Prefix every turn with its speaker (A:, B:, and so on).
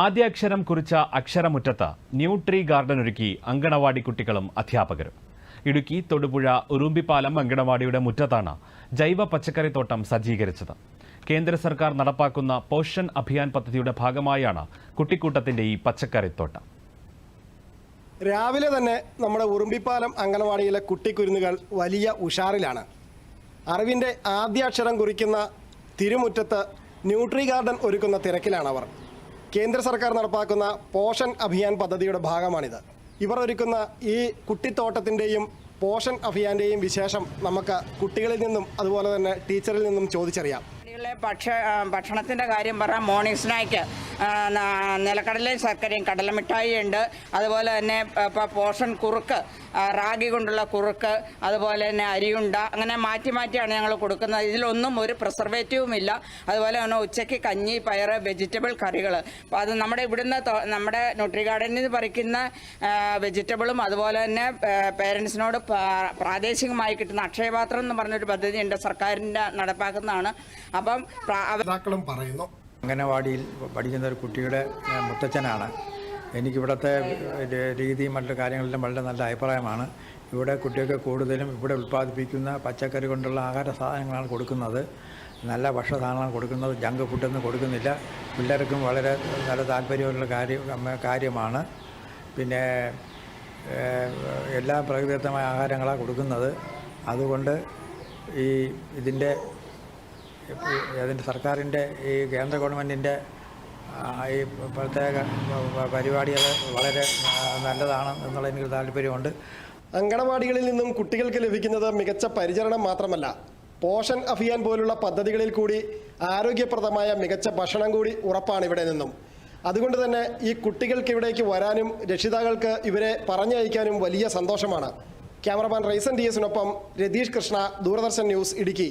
A: ആദ്യാക്ഷരം കുറിച്ച അക്ഷരമുറ്റത്ത് nutri garden ഒരുക്കി അങ്കണവാടി കുട്ടികളും അധ്യാപകരും. ഇടുക്കി തൊടുപുഴ ഉറുമ്പിപ്പാലം അങ്കണവാടിയുടെ മുറ്റത്താണ് ജൈവ പച്ചക്കറി തോട്ടം സജ്ജീകരിച്ചത്. കേന്ദ്ര സർക്കാർ നടപ്പാക്കുന്ന പോഷൻ അഭിയാൻ പദ്ധതിയുടെ ഭാഗമായാണ് കുട്ടിക്കൂട്ടത്തിന്റെ ഈ പച്ചക്കറി തോട്ടം.
B: രാവിലെ തന്നെ നമ്മുടെ ഉറുമ്പിപ്പാലം അങ്കണവാടിയിലെ കുട്ടിക്കുരുന്നുകൾ വലിയ ഉഷാറിലാണ്. അറിവിന്റെ ആദ്യാക്ഷരം കുറിക്കുന്ന തിരുമുറ്റത്ത് ന്യൂട്രി ഗാർഡൻ ഒരുക്കുന്ന തിരക്കിലാണ് അവർ കേന്ദ്ര സർക്കാർ നടപ്പാക്കുന്ന പോഷൻ അഭിയാൻ പദ്ധതിയുടെ ഭാഗമാണിത്. ഇവർ ഒരുക്കുന്ന ഈ കുട്ടിത്തോട്ടത്തിന്റെയും പോഷൻ അഭിയാന്റെയും വിശേഷം നമുക്ക് കുട്ടികളിൽ നിന്നും അതുപോലെ തന്നെ ടീച്ചറിൽ നിന്നും ചോദിച്ചറിയാം.
C: ഭക്ഷ ഭക്ഷണത്തിന്റെ കാര്യം പറഞ്ഞാൽ മോർണിംഗ് സ്നാക്ക് നിലക്കടലയും ശർക്കരയും കടലമിഠായി ഉണ്ട്. അതുപോലെ തന്നെ ഇപ്പോൾ പോഷൻ കുറുക്ക് റാഗി കൊണ്ടുള്ള കുറുക്ക് അതുപോലെ തന്നെ അരിയുണ്ട അങ്ങനെ മാറ്റി മാറ്റിയാണ് ഞങ്ങൾ കൊടുക്കുന്നത്. ഇതിലൊന്നും ഒരു പ്രിസർവേറ്റീവും ഇല്ല. അതുപോലെ തന്നെ ഉച്ചയ്ക്ക് കഞ്ഞി പയറ് വെജിറ്റബിൾ കറികൾ അപ്പോൾ അത് നമ്മുടെ ഇവിടുന്ന് നമ്മുടെ ന്യൂട്രി ഗാർഡനിൽ നിന്ന് പറിക്കുന്ന വെജിറ്റബിളും അതുപോലെ തന്നെ പേരൻസിനോട് പ്രാദേശികമായി കിട്ടുന്ന അക്ഷയപാത്രം എന്ന് പറഞ്ഞൊരു പദ്ധതി ഉണ്ട് സർക്കാരിന്റെ നടപ്പാക്കുന്നതാണ്. അപ്പം
B: നേതാക്കളും പറയുന്നു.
D: അംഗനവാടിയിൽ പഠിക്കുന്ന ഒരു കുട്ടിയുടെ മുത്തച്ഛനാണ്. എനിക്കിവിടുത്തെ രീതിയും മറ്റു കാര്യങ്ങളിലും വളരെ നല്ല അഭിപ്രായമാണ്. ഇവിടെ കുട്ടികൾക്ക് കൂടുതലും ഇവിടെ ഉൽപ്പാദിപ്പിക്കുന്ന പച്ചക്കറി കൊണ്ടുള്ള ആഹാര സാധനങ്ങളാണ് കൊടുക്കുന്നത്. നല്ല ഭക്ഷണ സാധനങ്ങളാണ് കൊടുക്കുന്നത്. ജങ്ക് ഫുഡൊന്നും കൊടുക്കുന്നില്ല. പിള്ളേർക്കും വളരെ നല്ല താല്പര്യമുള്ള കാര്യം കാര്യമാണ്. പിന്നെ എല്ലാ പ്രകൃതിദത്തമായ ആഹാരങ്ങളാണ് കൊടുക്കുന്നത്. അതുകൊണ്ട് ഈ ഇതിന്റെ അതിന്റെ സർക്കാരിന്റെ ഈ കേന്ദ്ര ഗവൺമെന്റിന്റെ ഈ പ്രത്യേക പരിപാടികൾ വളരെ നല്ലതാണ് എന്നുള്ള എനിക്ക് താല്പര്യമുണ്ട്.
B: അങ്കണവാടികളിൽ നിന്നും കുട്ടികൾക്ക് ലഭിക്കുന്നത് മികച്ച പരിചരണം മാത്രമല്ല പോഷൻ അഭിയാൻ പോലുള്ള പദ്ധതികളിൽ കൂടി ആരോഗ്യപ്രദമായ മികച്ച ഭക്ഷണം കൂടി ഉറപ്പാണ് ഇവിടെ നിന്നും. അതുകൊണ്ട് തന്നെ ഈ കുട്ടികൾക്ക് ഇവിടേക്ക് വരാനും രക്ഷിതാക്കൾക്ക് ഇവരെ പറഞ്ഞയക്കാനും വലിയ സന്തോഷമാണ്. ക്യാമറമാൻ റൈസൻ ഡി എസിനൊപ്പം രതീഷ് കൃഷ്ണ ദൂരദർശൻ ന്യൂസ് ഇടുക്കി.